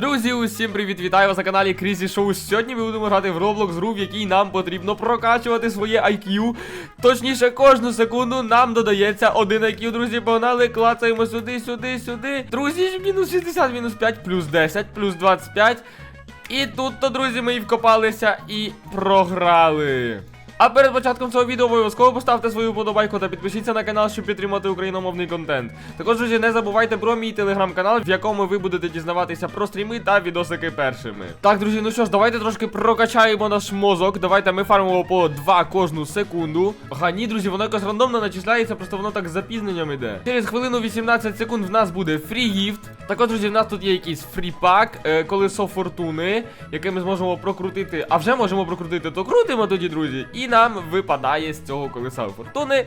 Друзі, усім привіт! Вітаю вас на каналі Крізі Шоу. Сьогодні ми будемо грати в Roblox гру, в якій нам потрібно прокачувати своє IQ. Точніше, кожну секунду нам додається один IQ, друзі. Погнали, клацаємо сюди, сюди, сюди. Друзі, мінус 60, мінус 5, плюс 10, плюс 25. І тут-то, друзі, ми і вкопалися і програли. А перед початком цього відео обов'язково поставте свою вподобайку та підпишіться на канал, щоб підтримати україномовний контент. Також, друзі, не забувайте про мій телеграм-канал, в якому ви будете дізнаватися про стріми та відосики першими. Так, друзі, ну що ж, давайте трошки прокачаємо наш мозок. Давайте ми фармимо по 2 кожну секунду. Ага, ні, друзі, воно якось рандомно начисляється, просто воно так з запізненням іде. Через хвилину 18 секунд в нас буде фрі-гіфт. Також, друзі, в нас тут є якийсь фрі-пак, е, колесо фортуни, яке ми зможемо прокрутити. А вже можемо прокрутити, то крутимо тоді, друзі. І нам випадає з цього колеса фортуни.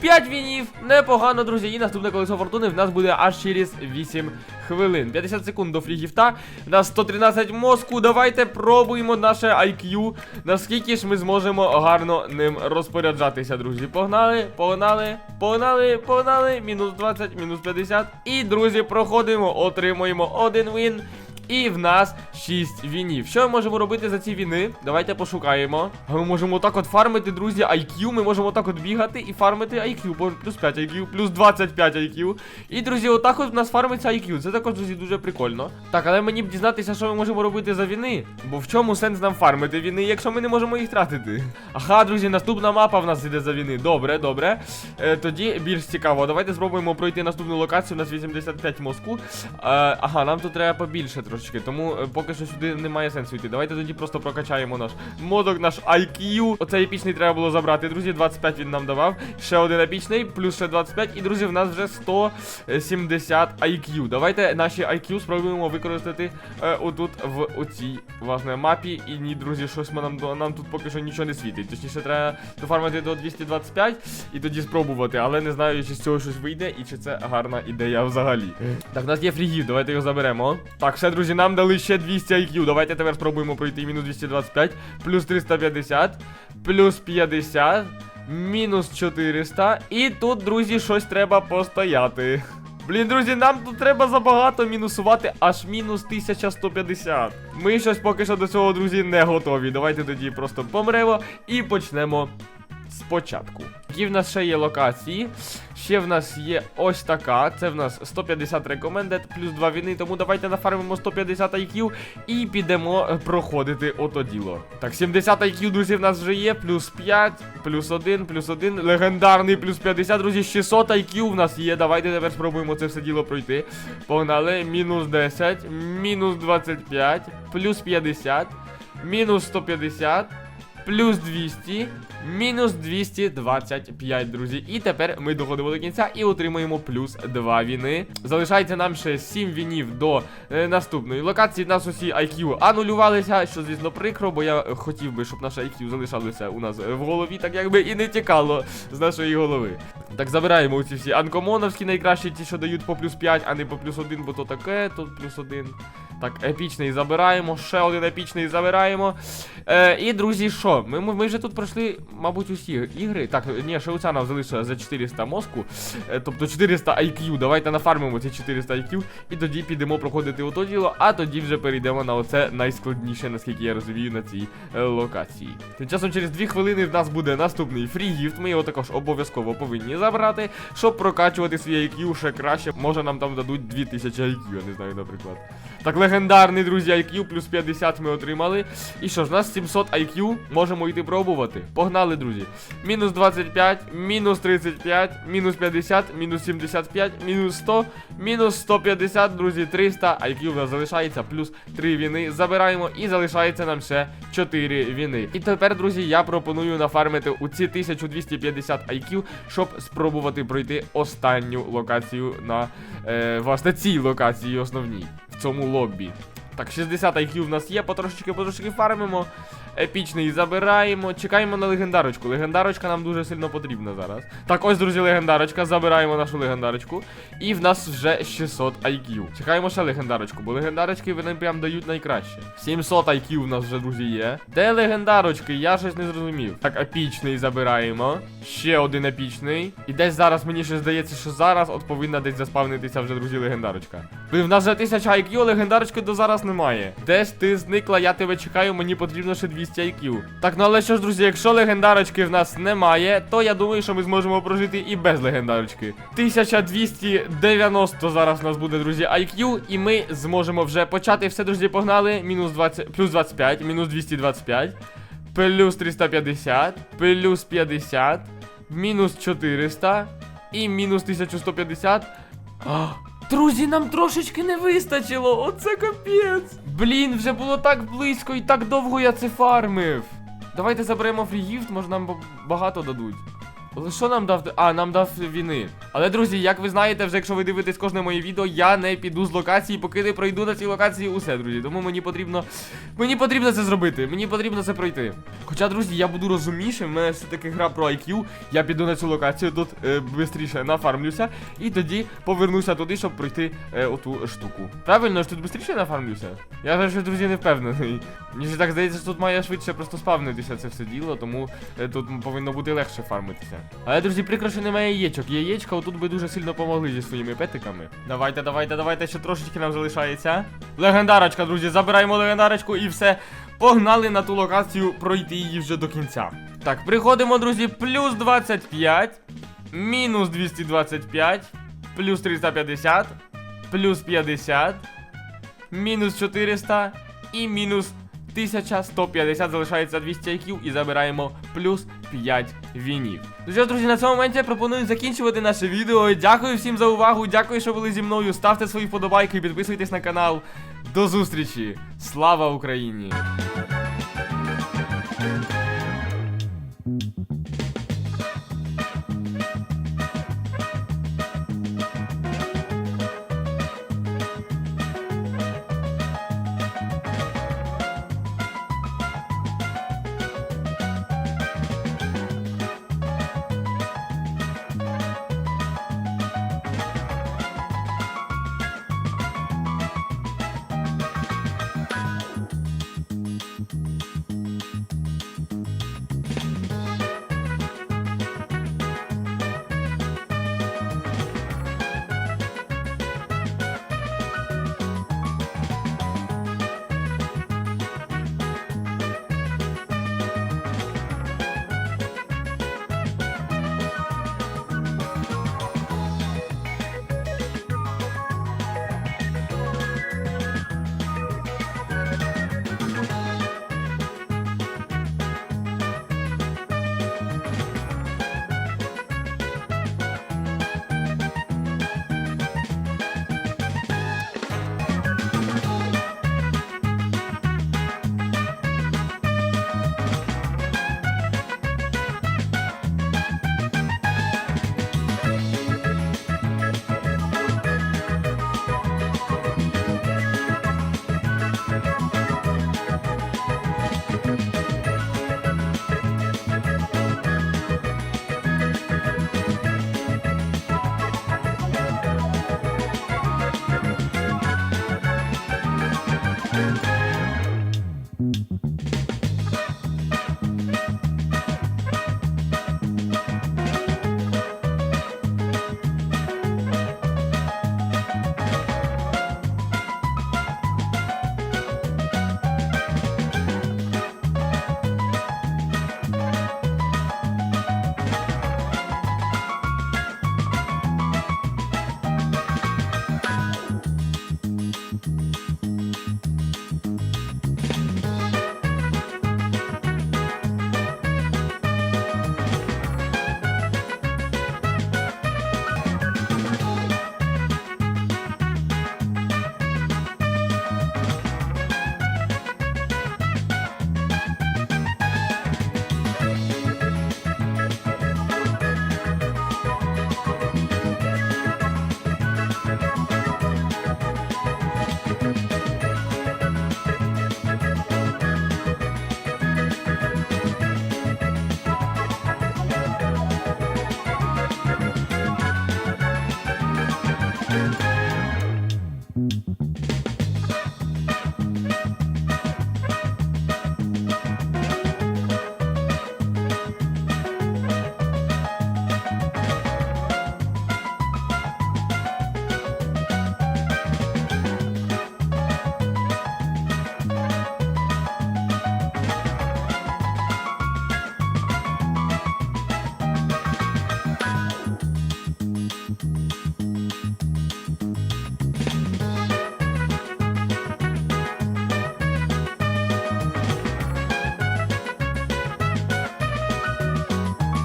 5 вінів, непогано, друзі. І наступне колесо фортуни в нас буде аж через 8 хвилин. 50 секунд до фрігіфта. У нас 113 мозку. Давайте пробуємо наше IQ. Наскільки ж ми зможемо гарно ним розпоряджатися, друзі. Погнали, погнали, погнали, погнали. Мінус 20, мінус 50. І, друзі, проходимо, отримуємо один він. І в нас 6 вінів. Що ми можемо робити за ці віни? Давайте пошукаємо. Ми можемо так от фармити, друзі, IQ. Ми можемо так от бігати і фармити IQ. Бо Плюс 5 IQ, плюс 25 IQ. І, друзі, отак от в нас фармиться IQ. Це також, друзі, дуже прикольно. Так, але мені б дізнатися, що ми можемо робити за віни. Бо в чому сенс нам фармити віни, якщо ми не можемо їх тратити? Ага, друзі, наступна мапа в нас іде за віни. Добре, добре. Е, тоді більш цікаво. Давайте спробуємо пройти наступну локацію. У нас 85 мозку. Е, ага, нам тут треба побільше трошечки, тому е, поки що сюди немає сенсу йти. Давайте тоді просто прокачаємо наш мозок, наш IQ. Оцей епічний треба було забрати, друзі. 25 він нам давав. Ще один епічний, плюс ще 25. І, друзі, в нас вже 170 IQ. Давайте наші IQ спробуємо використати е, отут в оцій власне мапі. І ні, друзі, щось ми нам, нам тут поки що нічого не світить. Точніше, треба дофармити до 225 і тоді спробувати, але не знаю, чи з цього щось вийде і чи це гарна ідея взагалі. Так, у нас є фрігів, давайте його заберемо. Так, все, друзі, нам дали ще 200 IQ. Давайте тепер спробуємо пройти мінус 225, плюс 350, плюс 50, мінус 400. І тут, друзі, щось треба постояти. Блін, друзі, нам тут треба забагато мінусувати аж мінус 1150. Ми щось поки що до цього, друзі, не готові. Давайте тоді просто помремо і почнемо спочатку. Які в нас ще є локації? Ще в нас є ось така. Це в нас 150 recommended, плюс 2 війни. Тому давайте нафармимо 150 IQ і підемо е, проходити ото діло. Так, 70 IQ, друзі, в нас вже є. Плюс 5, плюс 1, плюс 1. Легендарний плюс 50, друзі, 600 IQ в нас є. Давайте тепер спробуємо це все діло пройти. Погнали. Мінус 10, мінус 25, плюс 50, мінус 150. Плюс 200, мінус 225, друзі. І тепер ми доходимо до кінця і отримуємо плюс 2 віни. Залишається нам ще 7 вінів до е, наступної локації. Нас усі IQ анулювалися, що, звісно, прикро, бо я хотів би, щоб наше IQ залишалося у нас в голові, так якби і не тікало з нашої голови. Так, забираємо ці всі анкомоновські найкращі, ті, що дають по плюс 5, а не по плюс 1, бо то таке, тут плюс 1. Так, епічний забираємо, ще один епічний забираємо. Е, і, друзі, що? Ми, ми, ми вже тут пройшли, мабуть, усі ігри. Так, ні, ще нам залишила за 400 мозку. Е, тобто 400 IQ. Давайте нафармимо ці 400 IQ. І тоді підемо проходити ото діло, а тоді вже перейдемо на оце найскладніше, наскільки я розумію, на цій е, локації. Тим часом через 2 хвилини в нас буде наступний фрі-гіфт. Ми його також обов'язково повинні забрати, щоб прокачувати свій IQ ще краще. Може нам там дадуть 2000 IQ, я не знаю, наприклад. Так, легендарний, друзі, IQ плюс 50 ми отримали. І що ж, у нас 700 IQ, можемо йти пробувати. Погнали, друзі. Мінус 25, мінус 35, мінус 50, мінус 75, мінус 100, мінус 150, друзі, 300. IQ в нас залишається, плюс 3 віни. Забираємо і залишається нам ще 4 віни. І тепер, друзі, я пропоную нафармити у ці 1250 IQ, щоб спробувати пройти останню локацію на е, власне цій локації основній в цьому лобі. Так, 60 IQ в нас є, потрошечки потрошечки фармимо. Епічний забираємо. Чекаємо на легендарочку. Легендарочка нам дуже сильно потрібна зараз. Так, ось, друзі, легендарочка. Забираємо нашу легендарочку. І в нас вже 600 IQ. Чекаємо ще легендарочку, бо легендарочки вони прям дають найкраще. 700 IQ в нас вже, друзі, є. Де легендарочки? Я щось не зрозумів. Так, епічний забираємо. Ще один епічний. І десь зараз мені ще здається, що зараз от повинна десь заспавнитися вже, друзі, легендарочка. Блін, в нас вже 1000 IQ, легендарочки до зараз немає. Де ж ти зникла, я тебе чекаю, мені потрібно ще 200 IQ. Так, ну але що ж, друзі, якщо легендарочки в нас немає, то я думаю, що ми зможемо прожити і без легендарочки. 1290 зараз у нас буде, друзі, IQ, і ми зможемо вже почати все, друзі, погнали. Мінус 20, плюс 25, мінус 225, плюс 350, плюс 50, мінус 400 і мінус 1150. Друзі, нам трошечки не вистачило. Оце капець. Блін, вже було так близько і так довго я це фармив. Давайте заберемо фрігіфт, може нам багато дадуть. Але що нам дав? А, нам дав війни. Але, друзі, як ви знаєте, вже якщо ви дивитесь кожне моє відео, я не піду з локації, поки не пройду на цій локації усе, друзі. Тому мені потрібно. Мені потрібно це зробити. Мені потрібно це пройти. Хоча, друзі, я буду розумнішим, в мене все-таки гра про IQ. Я піду на цю локацію, тут е, швидше нафармлюся, і тоді повернуся туди, щоб пройти е, оту штуку. Правильно, ж тут швидше нафармлюся? Я вже, друзі, не впевнений. Мені ж так здається, що тут має швидше просто спавнитися це все діло, тому е, тут повинно бути легше фармитися. Але, друзі, прикро, що немає яєчок. Яєчка отут би дуже сильно помогли зі своїми петиками. Давайте, давайте, давайте, ще трошечки нам залишається. Легендарочка, друзі, забираємо легендарочку і все. Погнали на ту локацію пройти її вже до кінця. Так, приходимо, друзі, плюс 25, мінус 225, плюс 350, плюс 50, мінус 400 і мінус 1150 залишається 200 IQ і забираємо плюс 5 вінів. Ну що друзі, на цьому моменті я пропоную закінчувати наше відео. Дякую всім за увагу, дякую, що були зі мною. Ставте свої вподобайки, підписуйтесь на канал. До зустрічі! Слава Україні! Mm-hmm.